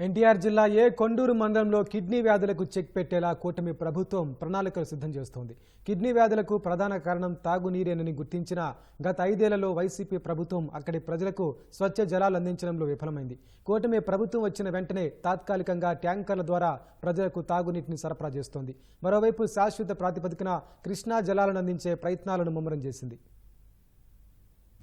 ఎన్టీఆర్ జిల్లా ఏ కొండూరు మండలంలో కిడ్నీ వ్యాధులకు చెక్ పెట్టేలా కూటమి ప్రభుత్వం ప్రణాళికలు సిద్ధం చేస్తోంది. కిడ్నీ వ్యాధులకు ప్రధాన కారణం తాగునీరేనని గుర్తించిన గత ఐదేళ్ళలో వైసీపీ ప్రభుత్వం అక్కడి ప్రజలకు స్వచ్ఛ జలాలు అందించడంలో విఫలమైంది. కూటమి ప్రభుత్వం వచ్చిన వెంటనే తాత్కాలికంగా ట్యాంకర్ల ద్వారా ప్రజలకు తాగునీటిని సరఫరా చేస్తోంది. మరోవైపు శాశ్వత ప్రాతిపదికన కృష్ణా జలాలను అందించే ప్రయత్నాలను ముమ్మరం చేసింది.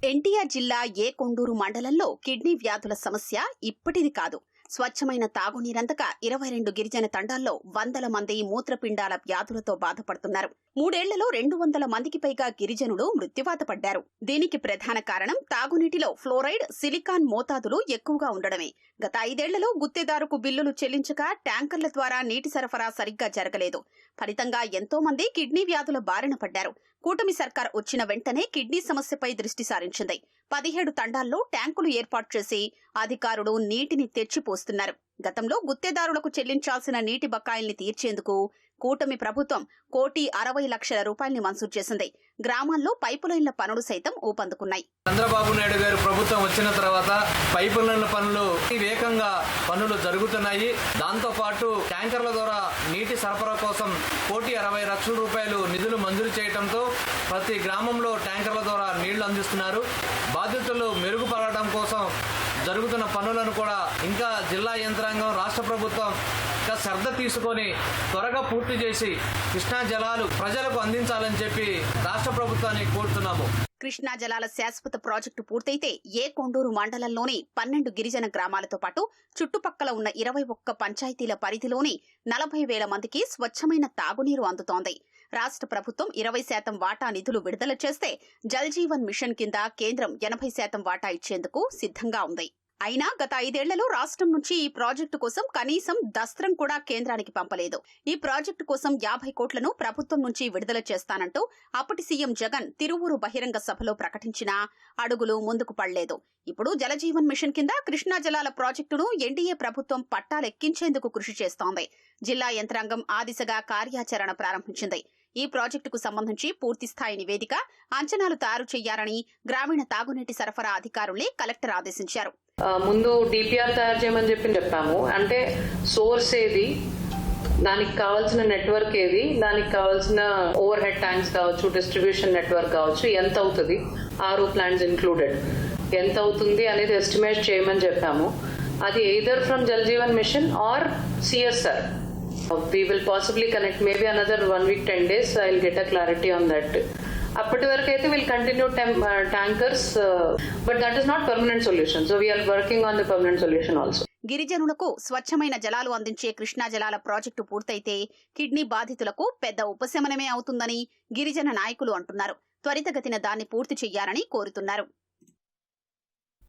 ఎన్టీఆర్ జిల్లా ఏ కొండూరు మండలంలో కిడ్నీ వ్యాధుల సమస్య ఇప్పటిది కాదు. స్వచ్ఛమైన తాగునీరందక ఇరవై రెండు గిరిజన తండాల్లో వందల మంది మూత్రపిండాల వ్యాధులతో బాధపడుతున్నారు. మూడేళ్ళలో రెండు వందల మందికి పైగా గిరిజనులు మృత్యువాత పడ్డారు. దీనికి ప్రధాన కారణం తాగునీటిలో ఫ్లోరైడ్ సిలికాన్ మోతాదులు ఎక్కువగా ఉండడమే. గత ఐదేళ్ళలో గుత్తేదారుకు బిల్లులు చెల్లించక ట్యాంకర్ల ద్వారా నీటి సరఫరా సరిగ్గా జరగలేదు. ఫలితంగా ఎంతో మంది కిడ్నీ వ్యాధుల బారిన పడ్డారు. కూటమి సర్కార్ వచ్చిన వెంటనే కిడ్నీ సమస్యపై దృష్టి సారించింది. పదిహేడు తండాల్లో ట్యాంకులు ఏర్పాటు చేసి అధికారులు నీటిని తెచ్చిపోస్తున్నారు. గతంలో గుత్తేదారులకు చెల్లించాల్సిన నీటి బకాయిల్ని తీర్చేందుకు కూటమి ప్రభుత్వం కోటి అరవై లక్షల రూపాయల్ని మంజూరు చేసింది. గ్రామాల్లో పైపు లైన్ల పనులు సైతం ఊపందుకున్నాయి. చంద్రబాబు నాయుడు గారు ప్రభుత్వం వచ్చిన తర్వాత పైపు లైన్ల పనులు వేగంగా పనులు జరుగుతున్నాయి. దాంతో పాటు ట్యాంకర్ల ద్వారా నీటి సరఫరా కోసం కోటి అరవై లక్షల రూపాయలు నిధులు మంజూరు చేయడంతో ప్రతి గ్రామంలో ట్యాంకర్ల ద్వారా నీళ్ళు అందిస్తున్నారు. బాధితులు మెరుగుపడటం కోసం జరుగుతున్న పనులను కూడా ఇంకా జిల్లా యంత్రాంగం రాష్ట్ర ప్రభుత్వం ఇంకా శ్రద్ధ తీసుకొని త్వరగా పూర్తి చేసి కృష్ణా జలాలు ప్రజలకు అందించాలని చెప్పి రాష్ట్ర ప్రభుత్వాన్ని కోరుతున్నాము. కృష్ణా జలాల శాశ్వత ప్రాజెక్టు పూర్తయితే ఏ కొండూరు మండలంలోని పన్నెండు గిరిజన గ్రామాలతో పాటు చుట్టుపక్కల ఉన్న ఇరవై ఒక్క పంచాయతీల పరిధిలోని నలభై వేల మందికి స్వచ్ఛమైన తాగునీరు అందుతోంది. రాష్ట్ర ప్రభుత్వం ఇరవై శాతం వాటా నిధులు విడుదల చేస్తే జల్ జీవన్ మిషన్ కింద కేంద్రం ఎనభై శాతం వాటా ఇచ్చేందుకు సిద్ధంగా ఉంది. అయినా గత ఐదేళ్ళలో రాష్ట్రం నుంచి ఈ ప్రాజెక్టు కోసం కనీసం దస్త్రం కూడా కేంద్రానికి పంపలేదు. ఈ ప్రాజెక్టు కోసం యాభై కోట్లను ప్రభుత్వం నుంచి విడుదల చేస్తానంటూ అప్పటి సీఎం జగన్ తిరువూరు బహిరంగ సభలో ప్రకటించినా అడుగులు ముందుకు పడలేదు. ఇప్పుడు జలజీవన్ మిషన్ కింద కృష్ణా జలాల ప్రాజెక్టును ఎన్డీఏ ప్రభుత్వం పట్టాలెక్కించేందుకు కృషి చేస్తోంది. జిల్లా యంత్రాంగం ఆ దిశగా కార్యాచరణ ప్రారంభించింది. ఈ ప్రాజెక్టుకు సంబంధించి పూర్తిస్థాయి నివేదిక అంచనాలు తయారు చేయాలని గ్రామీణ తాగునీటి సరఫరా అధికారులే కలెక్టర్ ఆదేశించారు. ముందు డిపిఆర్ తయారు చేయమని చెప్పి చెప్పాము. అంటే సోర్స్ ఏది దానికి కావాల్సిన నెట్వర్క్ ఏది దానికి కావాల్సిన ఓవర్ హెడ్ ట్యాంక్స్ కావచ్చు డిస్ట్రిబ్యూషన్ నెట్వర్క్ కావచ్చు ఎంత అవుతుంది ఆరు ప్లాంట్స్ ఇంక్లూడెడ్. ఎంత అవుతుంది అనేది ఎస్టిమేట్ చేయమని చెప్పాము. అది either from Jal Jeevan mission or CSR we will possibly connect maybe another one week ten days I will get a clarity on that అప్పటి వరకు అయితే will continue tankers but that is not permanent solution so we're working on the permanent solution also గిరిజనులకు స్వచ్ఛమైన జలాలు అందించే కృష్ణా జలాల project పూర్తయితే kidney బాధితులకు పెద్ద ఉపశమనమే అవుతుందని గిరిజన నాయకులు అంటున్నారు. త్వరితగతిన దాన్ని పూర్తి చేయాలని కోరుతున్నారు.